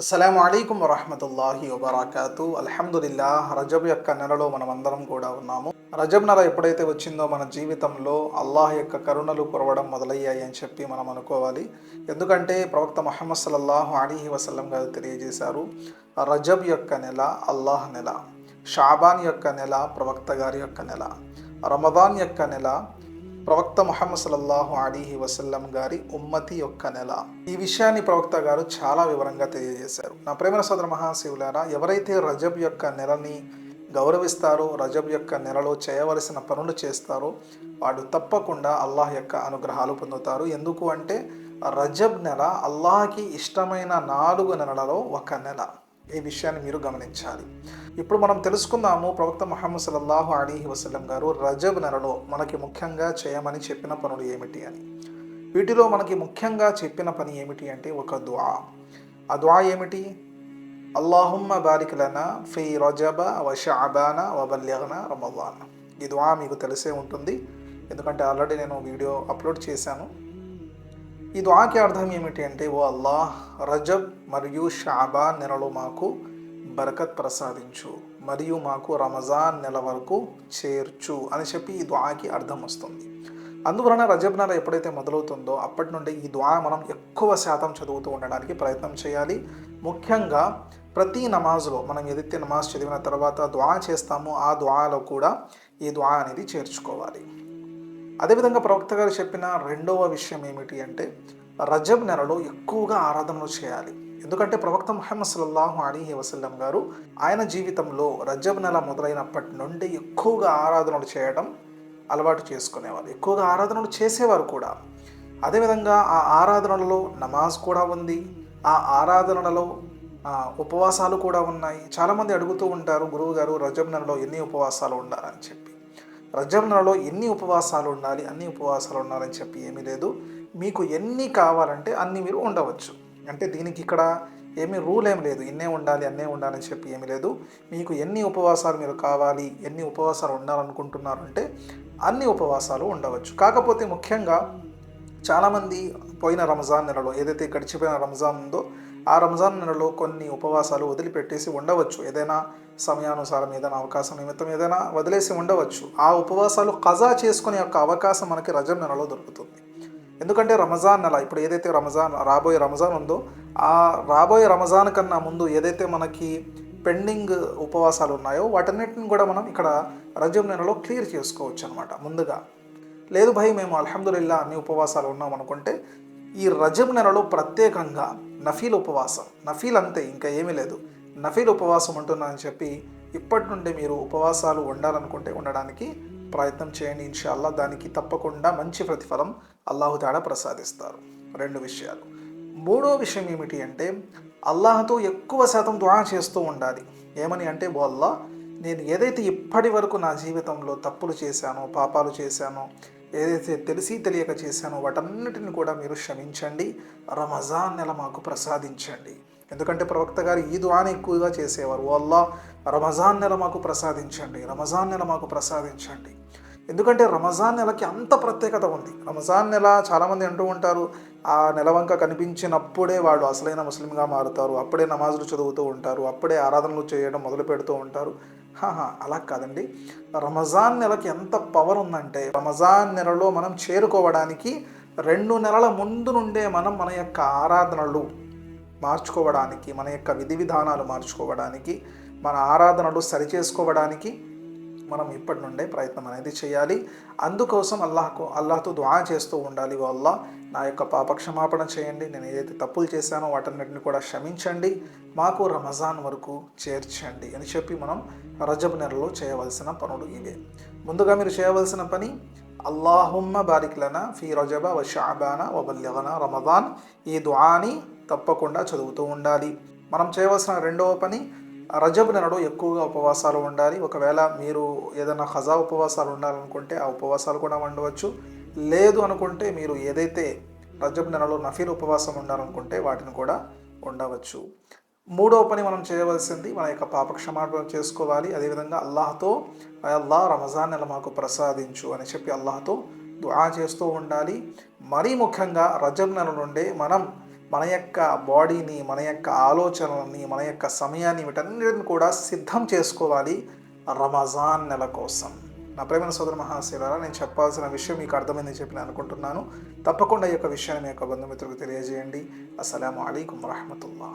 అస్సలం అయికం వరహమతుల్లాహి వబర్కాతు. అల్హమ్దుల్లా రజబ్ యొక్క నెలలో మనం అందరం కూడా ఉన్నాము. రజబ్ నెల ఎప్పుడైతే వచ్చిందో మన జీవితంలో అల్లాహ్ యొక్క కరుణలు కురవడం మొదలయ్యాయి అని చెప్పి మనం అనుకోవాలి. ఎందుకంటే ప్రవక్త మహమ్మద్ సల్లల్లాహు అలీహి వసల్లం గారు తెలియజేశారు రజబ్ యొక్క నెల అల్లాహ్ నెల షాబాన్ యొక్క నెల ప్రవక్త గారి యొక్క నెల రమదాన్ యొక్క నెల ప్రవక్త ముహమ్మద్ సల్లల్లాహు అలీహి వసల్లం గారి ఉమ్మతి యొక్క నెల. ఈ విషయాన్ని ప్రవక్త గారు చాలా వివరంగా తెలియజేశారు. నా ప్రేమ సోదర మహాశివులారా ఎవరైతే రజబ్ యొక్క నెలని గౌరవిస్తారో రజబ్ యొక్క నెలలో చేయవలసిన పనులు చేస్తారో వాడు తప్పకుండా అల్లాహ్ యొక్క అనుగ్రహాలు పొందుతారు. ఎందుకు అంటే రజబ్ నెల అల్లాహకి ఇష్టమైన నాలుగు నెలలలో ఒక నెల. ఈ విషయాన్ని మీరు గమనించాలి. ఇప్పుడు మనం తెలుసుకుందాము ప్రవక్త మహమ్మద్ సల్లల్లాహు అలీహి వసలం గారు రజబ్ నెలలో మనకి ముఖ్యంగా చేయమని చెప్పిన పనులు ఏమిటి అని. వీటిలో మనకి ముఖ్యంగా చెప్పిన పని ఏమిటి అంటే ఒక దుఆ. ఆ దుఆ ఏమిటి? అల్లాహుమ్మ బారిక్ లనా ఫీ రజబ వ షాబాన వ బల్యగన ఈ దుఆ మీకు తెలిసే ఉంటుంది. ఎందుకంటే ఆల్రెడీ నేను వీడియో అప్లోడ్ చేశాను. ఈ దుఆకి అర్థం ఏమిటి అంటే ఓ అల్లాహ్ రజబ్ మరియు షాబాన్ నెలలో మాకు బరకత్ ప్రసాదించు మరియు మాకు రమజాన్ నెల వరకు చేర్చు అని చెప్పి ఈ దుఆకి అర్థం వస్తుంది. అందువలన రజబ్ నెల ఎప్పుడైతే మొదలవుతుందో అప్పటి నుండి ఈ దుఆ మనం ఎక్కువ శాతం చదువుతూ ఉండడానికి ప్రయత్నం చేయాలి. ముఖ్యంగా ప్రతి నమాజ్లో మనం ఏదైతే నమాజ్ చదివిన తర్వాత దుఆ చేస్తామో ఆ దుఆలో కూడా ఈ దుఆ అనేది చేర్చుకోవాలి. అదేవిధంగా ప్రవక్త గారు చెప్పిన రెండవ విషయం ఏమిటి అంటే రజబ్ నెలలో ఎక్కువగా ఆరాధనలు చేయాలి. ఎందుకంటే ప్రవక్త ముహమ్మద్ సల్లాహు అలీహి వసల్లం గారు ఆయన జీవితంలో రజబ్ నెల మొదలైనప్పటి నుండి ఎక్కువగా ఆరాధనలు చేయడం అలవాటు చేసుకునేవారు. ఎక్కువగా ఆరాధనలు చేసేవారు కూడా. అదేవిధంగా ఆ ఆరాధనలలో నమాజ్ కూడా ఉంది. ఆ ఆరాధనలలో ఉపవాసాలు కూడా ఉన్నాయి. చాలామంది అడుగుతూ ఉంటారు గురువు గారు రజబ్ నెలలో ఎన్ని ఉపవాసాలు ఉండాలని చెప్పి. రజబ్ నెలలో ఎన్ని ఉపవాసాలు ఉండాలి అన్ని ఉపవాసాలు ఉండాలని చెప్పి ఏమీ లేదు. మీకు ఎన్ని కావాలంటే అన్ని మీరు ఉండవచ్చు. అంటే దీనికి ఇక్కడ ఏమీ రూల్ ఏం లేదు. ఇన్నే ఉండాలి అన్నే ఉండాలని చెప్పి ఏమీ లేదు. మీకు ఎన్ని ఉపవాసాలు మీరు కావాలి ఎన్ని ఉపవాసాలు ఉండాలనుకుంటున్నారంటే అన్ని ఉపవాసాలు ఉండవచ్చు. కాకపోతే ముఖ్యంగా చాలామంది పోయిన రంజాన్ నెలలో ఏదైతే గడిచిపోయిన రంజాన్ ఉందో ఆ రంజాన్ నెలలో కొన్ని ఉపవాసాలు వదిలిపెట్టేసి ఉండవచ్చు. ఏదైనా సమయానుసారం ఏదైనా అవకాశం నిమిత్తం ఏదైనా వదిలేసి ఉండవచ్చు. ఆ ఉపవాసాలు కజా చేసుకునే యొక్క అవకాశం మనకి రజం నెలలో దొరుకుతుంది. ఎందుకంటే రమజాన్ నెల ఇప్పుడు ఏదైతే రమజాన్ రాబోయే రమజాన్ ఉందో ఆ రాబోయే రమజాన్ కన్నా ముందు ఏదైతే మనకి పెండింగ్ ఉపవాసాలు ఉన్నాయో వాటన్నిటిని కూడా మనం ఇక్కడ రజం నెలలో క్లియర్ చేసుకోవచ్చు అనమాట ముందుగా. లేదు భయ్ మేము అల్హమ్దుల్లా అన్ని ఉపవాసాలు ఉన్నాం అనుకుంటే ఈ రజం నెలలో ప్రత్యేకంగా నఫీల్ ఉపవాసం. నఫీల్ అంతే ఇంకా ఏమీ లేదు. నఫీల్ ఉపవాసం ఉంటున్నానని చెప్పి ఇప్పటి నుండి మీరు ఉపవాసాలు ఉండాలనుకుంటే ఉండడానికి ప్రయత్నం చేయండి ఇన్షాల్లా. దానికి తప్పకుండా మంచి ప్రతిఫలం అల్లాహుతాడ ప్రసాదిస్తారు. రెండు విషయాలు. మూడో విషయం ఏమిటి అంటే అల్లాహతో ఎక్కువ శాతం దుఆ చేస్తూ ఉండాలి. ఏమని అంటే ఓ నేను ఏదైతే ఇప్పటి వరకు నా జీవితంలో తప్పులు చేశానో పాపాలు చేశానో ఏదైతే తెలిసి తెలియక చేశానో వాటన్నిటిని కూడా మీరు క్షమించండి. రమజాన్ నెల మాకు ప్రసాదించండి. ఎందుకంటే ప్రవక్త గారు ఈ దుఆని ఎక్కువగా చేసేవారు. వల్లా రమజాన్ నెల మాకు ప్రసాదించండి. రమజాన్ నెల మాకు ప్రసాదించండి. ఎందుకంటే రమజాన్ నెలకి అంత ప్రత్యేకత ఉంది. రమజాన్ నెల చాలామంది అంటూ ఉంటారు ఆ నెలవంక కనిపించినప్పుడే వాళ్ళు అసలైన ముస్లింగా మారుతారు. అప్పుడే నమాజులు చదువుతూ ఉంటారు. అప్పుడే ఆరాధనలు చేయడం మొదలు పెడుతూ ఉంటారు. అలా కాదండి. రమజాన్ నెలకి ఎంత పవర్ ఉందంటే రమజాన్ నెలలో మనం చేరుకోవడానికి రెండు నెలల ముందు నుండే మనం మన యొక్క ఆరాధనలు మార్చుకోవడానికి మన యొక్క విధి విధానాలు మార్చుకోవడానికి మన ఆరాధనలు సరిచేసుకోవడానికి మనం ఇప్పటి నుండే ప్రయత్నం అనేది చేయాలి. అందుకోసం అల్లాహకు అల్లాహతో దువా చేస్తూ ఉండాలి. వల్ల నా యొక్క పాప క్షమాపణ చేయండి. నేను ఏదైతే తప్పులు చేశానో వాటన్నిటిని కూడా క్షమించండి. మాకు రమజాన్ వరకు చేర్చండి అని చెప్పి మనం రజబ్ నెలలో చేయవలసిన పనులు ఇవే. ముందుగా మీరు చేయవలసిన పని అల్లాహుమ్మ బారిక్లన ఫీ రజబ వ షాబాన వ బల్యగన రమదాన్. ఈ దుఆని తప్పకుండా చదువుతూ ఉండాలి. మనం చేయవలసిన రెండవ పని రజబ్ నెలలో ఎక్కువగా ఉపవాసాలు ఉండాలి. ఒకవేళ మీరు ఏదైనా ఖజా ఉపవాసాలు ఉండాలనుకుంటే ఆ ఉపవాసాలు కూడా ఉండవచ్చు లేదు అనుకుంటే మీరు ఏదైతే రజబ్ నెలలో నఫీల్ ఉపవాసం ఉండాలనుకుంటే వాటిని కూడా ఉండవచ్చు మూడవ పని మనం చేయవలసింది మన యొక్క పాపక్షమాపణ చేసుకోవాలి. అదేవిధంగా అల్లాహతో అల్లాహ్ రమజాన్ నెల మాకు ప్రసాదించు అని చెప్పి అల్లాహతో దుఆ చేస్తూ ఉండాలి. మరీ ముఖ్యంగా రజబ్ నెల నుండే మనం మన యొక్క బాడీని మన యొక్క ఆలోచనలని మన యొక్క సమయాన్ని వీటన్నిటిని కూడా సిద్ధం చేసుకోవాలి రమజాన్ నెల కోసం. నా ప్రేమ సోదర మహాశిలారా నేను చెప్పాల్సిన విషయం మీకు అర్థమైందని చెప్పి నేను అనుకుంటున్నాను. తప్పకుండా ఈ యొక్క విషయాన్ని మీ యొక్క బంధుమిత్రులకు తెలియజేయండి. అస్సలం అయికం వరహమతుల్లా